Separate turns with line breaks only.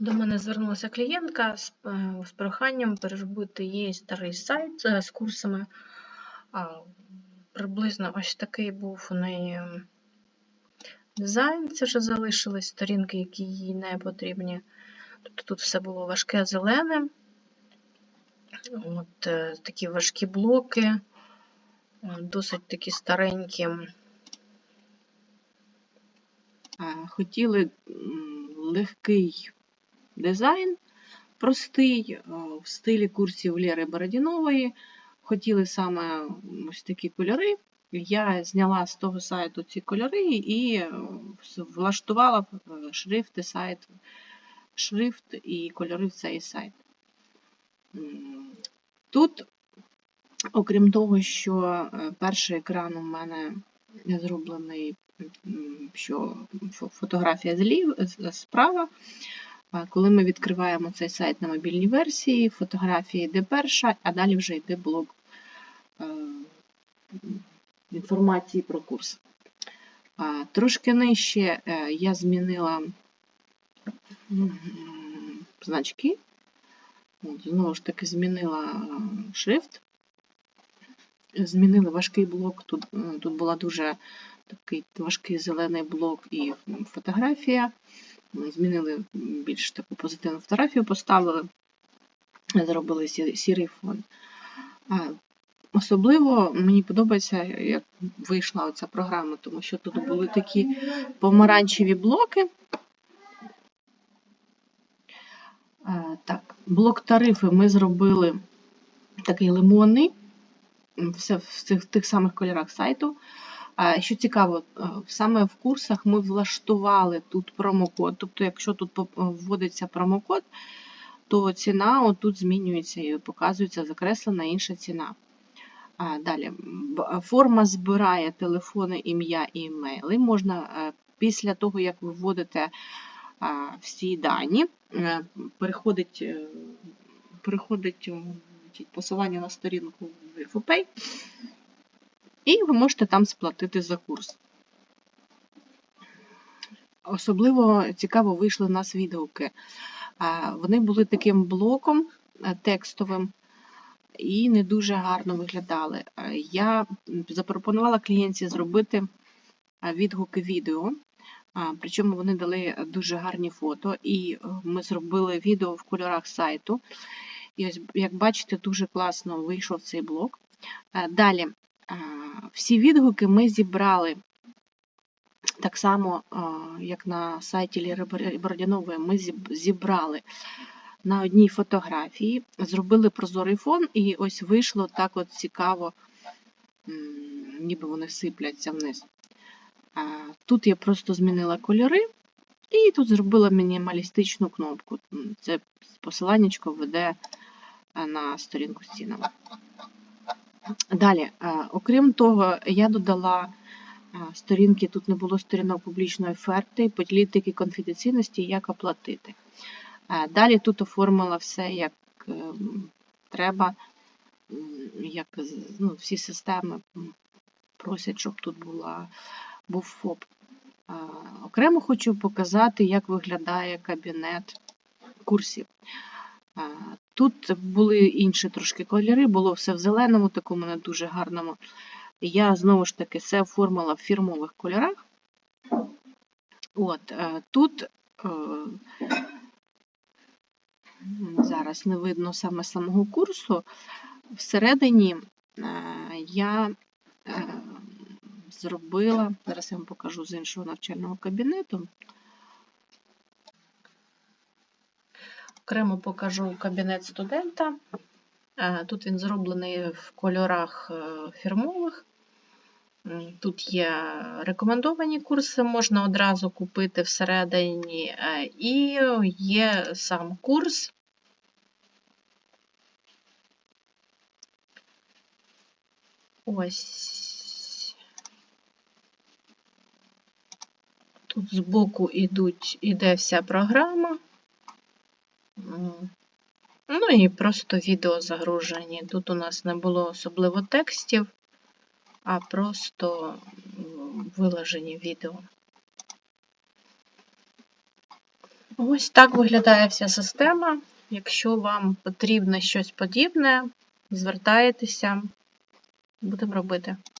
До мене звернулася клієнтка з, е, з проханням переробити їй старий сайт е, з курсами. Приблизно ось такий був у неї дизайн. Це вже залишились сторінки, які їй не потрібні. Тобто тут все було важке зелене. От е, такі важкі блоки, досить такі старенькі.
Хотіли легкий дизайн, простий, е, в стилі курсів Лєри Бородінової. Хотіли саме ось такі кольори. Я зняла з того сайту ці кольори і е, влаштувала е, шрифти сайт, шрифт і кольори в цей сайт. Тут, окрім того, що перший екран у мене зроблений, що фотографія злів, справа. Коли ми відкриваємо цей сайт на мобільній версії, фотографія йде перша, а далі вже йде блок е, інформації про курс. Трошки нижче е, я змінила значки. От, знову ж таки, змінила шрифт. Змінили важкий блок. Тут, е, тут була дуже такий важкий зелений блок і фотографія. Ми Змінили більш таку позитивну фотографію, поставили, зробили сірий фон. Особливо мені подобається, як вийшла оця програма, тому що тут були такі помаранчеві блоки. Так, блок тарифи ми зробили такий лимонний, все в цих тих самих кольорах сайту. Що цікаво, е, саме в курсах ми влаштували тут промокод. Тобто, якщо тут вводиться промокод, то ціна отут змінюється і показується закреслена інша ціна. Далі, форма збирає телефони, ім'я і емейли. Можна е, після того, як ви вводите всі дані, е, переходить, е, переходить е, посилання на сторінку в InfoPay, і ви можете там сплатити за курс. Особливо цікаво вийшли в нас відгуки. Вони були таким блоком е, текстовим і не дуже гарно виглядали. Е, Я запропонувала клієнтці зробити е, відгуки відео. Причому вони дали дуже гарні фото, і ми зробили відео в кольорах сайту. І ось, як бачите, дуже класно вийшов цей блок. Далі, всі відгуки ми зібрали так само, як на сайті Ліри Бор- Бородінової, ми зібрали на одній фотографії, зробили прозорий фон, і ось вийшло так от цікаво, ніби вони сипляться вниз. Тут я просто змінила кольори, і тут зробила мінімалістичну кнопку. Це посиланнячко веде на сторінку з цінами. Далі, е, окрім того, я додала е, сторінки, тут не було сторінок публічної оферти, політики конфіденційності, як оплатити. Е, Далі тут оформила все як треба, як ну, всі системи просять, щоб тут була, був ФОП. Окремо хочу показати, як виглядає кабінет курсів. Тут були інші трошки кольори, було все в зеленому, такому не дуже гарному. Я знову ж таки все оформила в фірмових кольорах. От, е, тут е, зараз не видно саме самого курсу. Всередині е, я зробила, зараз я вам покажу з іншого навчального кабінету.
Окремо покажу кабінет студента. Е, Тут він зроблений в кольорах е, фірмових. Тут є рекомендовані курси, можна одразу купити всередині, е, і є сам курс. Ось. Тут збоку іде вся програма. Ну і просто відео загружені. Тут у нас не було особливо текстів, а просто м, виложені відео. Ось так виглядає вся система. Якщо вам потрібно щось подібне, звертайтеся, будемо робити.